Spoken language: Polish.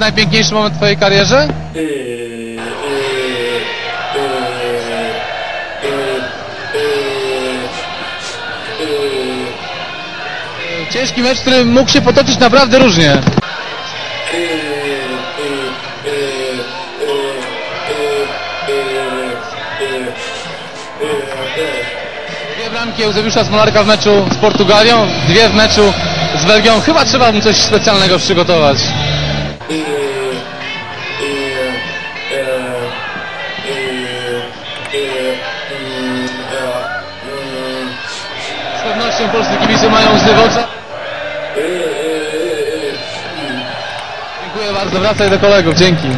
najpiękniejszy moment w twojej karierze? Ciężki mecz, który mógł się potoczyć naprawdę różnie. Dwie bramki Eusebiusza Smolarka w meczu z Portugalią, dwie w meczu z Belgią. Chyba trzeba mu coś specjalnego przygotować. Z pewnością polscy kibice mają łzy w oczach. Dziękuję bardzo, wracaj do kolegów, dzięki.